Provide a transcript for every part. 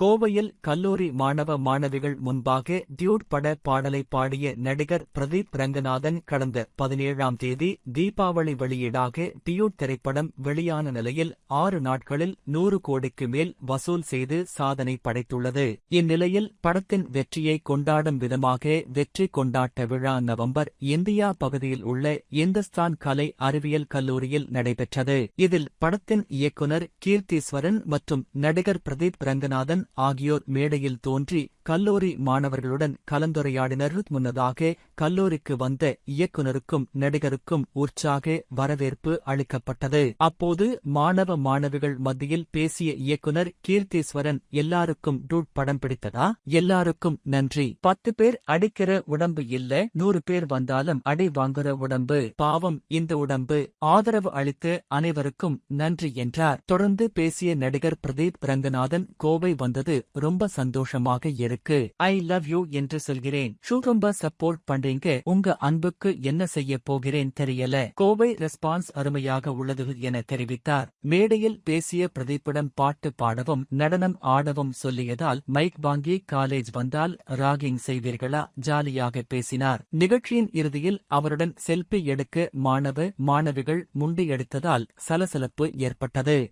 கோவையில் கல்லூரி மாணவ மாணவிகள் முன்பாக டியூட் பட பாடலை பாடிய நடிகர் பிரதீப் ரங்கநாதன் கடந்த பதினேழாம் தேதி தீபாவளி வெளியீடாக டியூட் திரைப்படம் வெளியான நிலையில் ஆறு நாட்களில் நூறு கோடிக்கு மேல் வசூல் செய்து சாதனை படைத்துள்ளது. இந்நிலையில் படத்தின் வெற்றியை கொண்டாடும் விதமாக வெற்றி கொண்டாட்ட விழா நவம்பர் இந்தியா பகுதியில் உள்ள இந்துஸ்தான் கலை அறிவியல் கல்லூரியில் நடைபெற்றது. இதில் படத்தின் இயக்குனர் கீர்த்தீஸ்வரன் மற்றும் நடிகர் பிரதீப் ரங்கநாதன் ஆகியோர் மேடையில் தோன்றி கல்லூரி மாணவர்களுடன் கலந்துரையாடினர். முன்னதாக கல்லூரிக்கு வந்த இயக்குனருக்கும் நடிகருக்கும் உற்சாக வரவேற்பு அளிக்கப்பட்டது. அப்போது மாணவ மாணவிகள் மத்தியில் பேசிய இயக்குனர் கீர்த்தீஸ்வரன் எல்லாருக்கும் டூட் படம் பிடித்ததா? எல்லாருக்கும் நன்றி. பத்து பேர் அடிக்கிற உடம்பு இல்ல நூறு பேர் வந்தாலும் அடி வாங்குற உடம்பு. பாவம் இந்த உடம்பு. ஆதரவு அளித்து அனைவருக்கும் நன்றி என்றார். தொடர்ந்து பேசிய நடிகர் பிரதீப் ரங்கநாதன் கோவை வந்தது ரொம்ப சந்தோஷமாக இருக்கு. ஐ லவ் யூ என்று சொல்கிறேன். ஷூ ரொம்ப சப்போர்ட் பண்றீங்க உங்க அன்புக்கு என்ன செய்ய போகிறேன் தெரியல. கோவை ரெஸ்பான்ஸ் அருமையாக உள்ளது என தெரிவித்தார். மேடையில் பேசிய பிரதீப்பிடம் பாட்டு பாடவும் நடனம் ஆடவும் சொல்லியதால் மைக் வாங்கி காலேஜ் வந்தால் ராகிங் செய்வீர்களா? ஜாலியாக பேசினார். நிகழ்ச்சியின் இறுதியில் அவருடன் செல்பி எடுக்க மாணவ மாணவிகள் முண்டியடித்ததால் சலசலப்பு ஏற்பட்டது.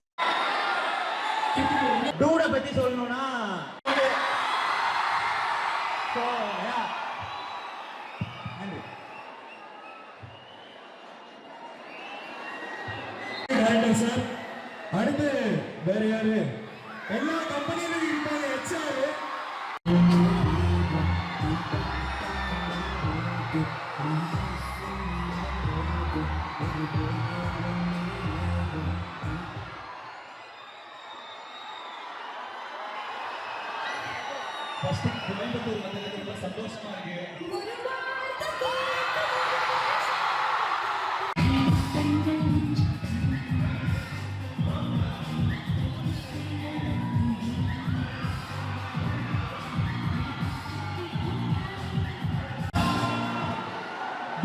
டூட பத்தி சொல்லணும்னா டைரக்டர் சார் அடுத்து வேற யாரு? எல்லா கம்பெனியிலும் இருப்பாங்க ஹெச்ஆர் ஃபர்ஸ்ட் கோயம்புத்தூர் வந்ததுக்கு ரொம்ப சந்தோஷமா இருக்கு.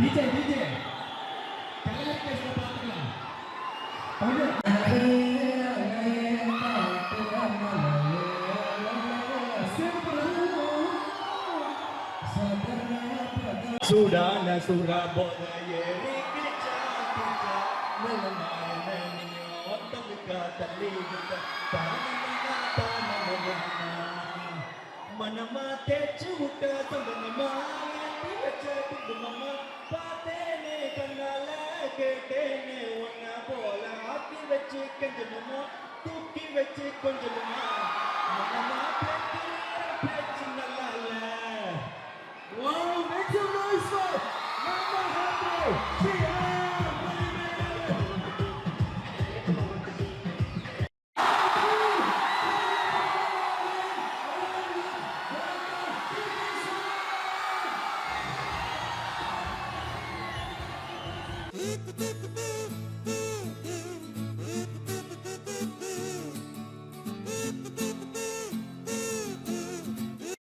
DJ, DJ. Jangan lupa sepatunya. Banyak. Sudana Surabonayeri Kejakarta தூக்கி வச்சு கொஞ்சணுமா மனமா பேச்சு பேச்சு நல்லா